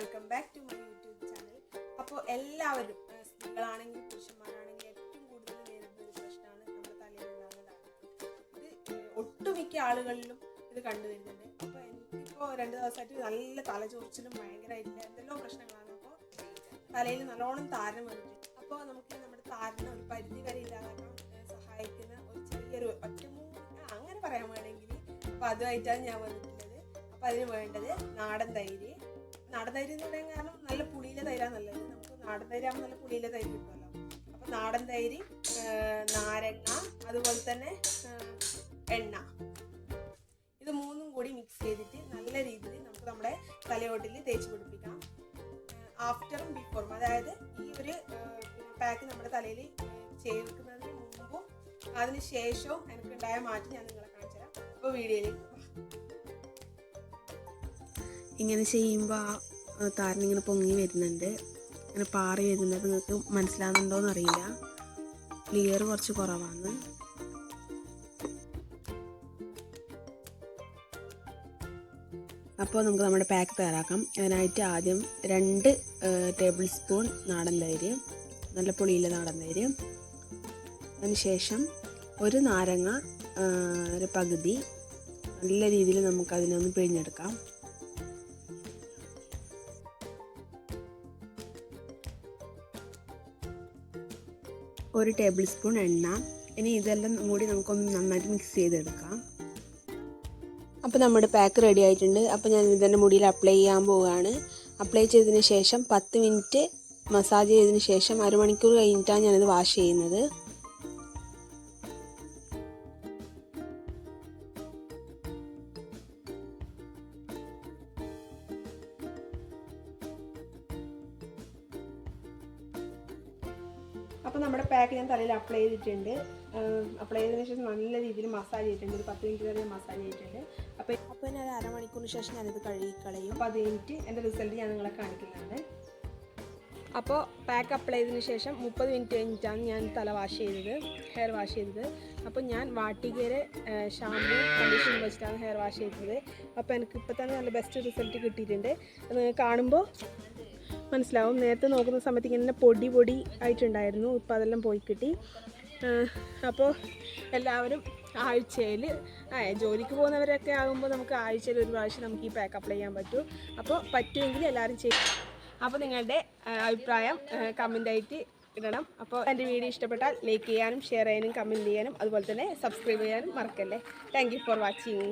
Welcome back to my YouTube channel അപ്പോൾ എല്ലാവരും സ്ത്രീകളാണെങ്കിലും പുരുഷന്മാരാണെങ്കിലും ഏറ്റവും കൂടുതൽ നേരിടുന്ന ഒരു പ്രശ്നമാണ് നമ്മുടെ തലയിലുണ്ടാകുന്നതാണ്. ഇത് ഒട്ടുമിക്ക ആളുകളിലും ഇത് കണ്ടുവരുന്നുണ്ട് അപ്പോൾ എനിക്കിപ്പോൾ രണ്ട് ദിവസമായിട്ട് നല്ല തലചൊറിച്ചിലും ഭയങ്കരമായിട്ടില്ല എന്തെല്ലോ പ്രശ്നങ്ങളാണ്. അപ്പോൾ തലയിൽ നല്ലോണം താരം വന്നിട്ടുണ്ട്. അപ്പോൾ നമുക്ക് നമ്മുടെ താരനെ ഒരു പരിധി വരെ ഇല്ലാതാക്കാൻ സഹായിക്കുന്ന ഒരു ചെറിയൊരു ഒറ്റമൂന്ന് അങ്ങനെ പറയാൻ വേണമെങ്കിൽ അപ്പോൾ അതുമായിട്ടാണ് ഞാൻ വന്നിട്ടുള്ളത്. അപ്പോൾ അതിന് വേണ്ടത് നാടൻ തൈര് നാടൻ തൈര് എന്ന് പറയാൻ കാരണം നല്ല പുളിയിലെ തൈരാണ് നല്ലത്. നമുക്ക് നാടൻ തൈരാകുമ്പോൾ നല്ല പുളിയിലെ തൈര് കിട്ടുമല്ലോ. അപ്പോൾ നാടൻ തൈര് നാരങ്ങ അതുപോലെ തന്നെ എണ്ണ. ഇത് മൂന്നും കൂടി മിക്സ് ചെയ്തിട്ട് നല്ല രീതിയിൽ നമുക്ക് നമ്മുടെ തലയോട്ടിൽ തേച്ച് പിടിപ്പിക്കാം. ആഫ്റ്ററും ബിഫോറും അതായത് ഈ ഒരു പാക്ക് നമ്മുടെ തലയിൽ ചേർക്കുന്നതിന് മുമ്പും അതിന് ശേഷവും എനിക്കുണ്ടായ മാറ്റം ഞാൻ നിങ്ങളെ കാണിച്ചു തരാം അപ്പോൾ വീഡിയോയിലേക്ക് ഇങ്ങനെ ചെയ്യുമ്പോൾ ആ താരൻ ഇങ്ങനെ പൊങ്ങി വരുന്നുണ്ട്. ഇങ്ങനെ പാറി വരുന്നത് നിങ്ങൾക്ക് മനസ്സിലാകുന്നുണ്ടോ അറിയില്ല ക്ലിയർ കുറച്ച് കുറവാണ്. അപ്പോൾ നമുക്ക് നമ്മുടെ പാക്ക് തയ്യാറാക്കാം. അതിനായിട്ട് ആദ്യം രണ്ട് ടേബിൾ സ്പൂൺ നാടൻ തൈര് നല്ല പുളിയിലെ നാടൻ തൈര്. അതിനുശേഷം ഒരു നാരങ്ങ ഒരു പകുതി. നല്ല രീതിയിൽ നമുക്കതിനൊന്ന് പിഴിഞ്ഞെടുക്കാം. ഒരു ടേബിൾ സ്പൂൺ എണ്ണ. ഇനി ഇതെല്ലാം കൂടി നമുക്കൊന്ന് നന്നായിട്ട് മിക്സ് ചെയ്തെടുക്കാം. അപ്പോൾ നമ്മുടെ പാക്ക് റെഡി ആയിട്ടുണ്ട്. അപ്പോൾ ഞാൻ ഇതിന്റെ മുടിയിൽ അപ്ലൈ ചെയ്യാൻ പോവുകയാണ് അപ്ലൈ ചെയ്തതിന് ശേഷം പത്ത് മിനിറ്റ് മസാജ് ചെയ്തതിന് ശേഷം അരമണിക്കൂർ കഴിഞ്ഞിട്ടാണ് ഞാനിത് വാഷ് ചെയ്യുന്നത്. അപ്പോൾ നമ്മുടെ പാക്ക് ഞാൻ തലയിൽ അപ്ലൈ ചെയ്തിട്ടുണ്ട്. അപ്ലൈ ചെയ്തതിന് ശേഷം നല്ല രീതിയിൽ മസാജ് ചെയ്തിട്ടുണ്ട്. ഒരു പത്ത് മിനിറ്റ് വരെ മസാജ് ചെയ്തിട്ടുണ്ട്. അപ്പോൾ അപ്പോൾ ഞാൻ ഒരു അരമണിക്കൂറിന് ശേഷം ഞാനിത് കഴുകിക്കളയും. അപ്പോൾ അത് കഴിഞ്ഞിട്ട് എന്റെ റിസൾട്ട് ഞാൻ നിങ്ങളെ കാണിക്കുന്നതാണ്. അപ്പോൾ പാക്ക് അപ്ലൈ ചെയ്തതിന് ശേഷം മുപ്പത് മിനിറ്റ് കഴിഞ്ഞിട്ടാണ് ഞാൻ തല വാഷ് ചെയ്തത് ഹെയർ വാഷ് ചെയ്തത്. അപ്പോൾ ഞാൻ വാട്ടികയിലെ ഷാമ്പൂ കണ്ടീഷൻ വെച്ചിട്ടാണ് ഹെയർ വാഷ് ചെയ്തത്. അപ്പോൾ എനിക്ക് ഇപ്പോൾ തന്നെ നല്ല ബെസ്റ്റ് റിസൾട്ട് കിട്ടിയിട്ടുണ്ട്. കാണുമ്പോൾ മനസ്സിലാവും. നേരത്തെ നോക്കുന്ന സമയത്ത് ഇങ്ങനെ പൊടി പൊടി ആയിട്ടുണ്ടായിരുന്നു. ഇപ്പോൾ അതെല്ലാം പോയി കിട്ടി. അപ്പോൾ എല്ലാവരും ആഴ്ചയിൽ ജോലിക്ക് പോകുന്നവരൊക്കെ ആകുമ്പോൾ നമുക്ക് ആഴ്ചയിൽ ഒരു പ്രാവശ്യം നമുക്ക് ഈ പാക്ക് അപ്ലൈ ചെയ്യാൻ പറ്റും. അപ്പോൾ പറ്റുമെങ്കിൽ എല്ലാവരും ചെയ്യും അപ്പോൾ നിങ്ങളുടെ അഭിപ്രായം കമന്റായിട്ട് ഇടണം. അപ്പോൾ എന്റെ വീഡിയോ ഇഷ്ടപ്പെട്ടാൽ ലൈക്ക് ചെയ്യാനും ഷെയർ ചെയ്യാനും കമന്റ് ചെയ്യാനും അതുപോലെ തന്നെ സബ്സ്ക്രൈബ് ചെയ്യാനും മറക്കല്ലേ. Thank for watching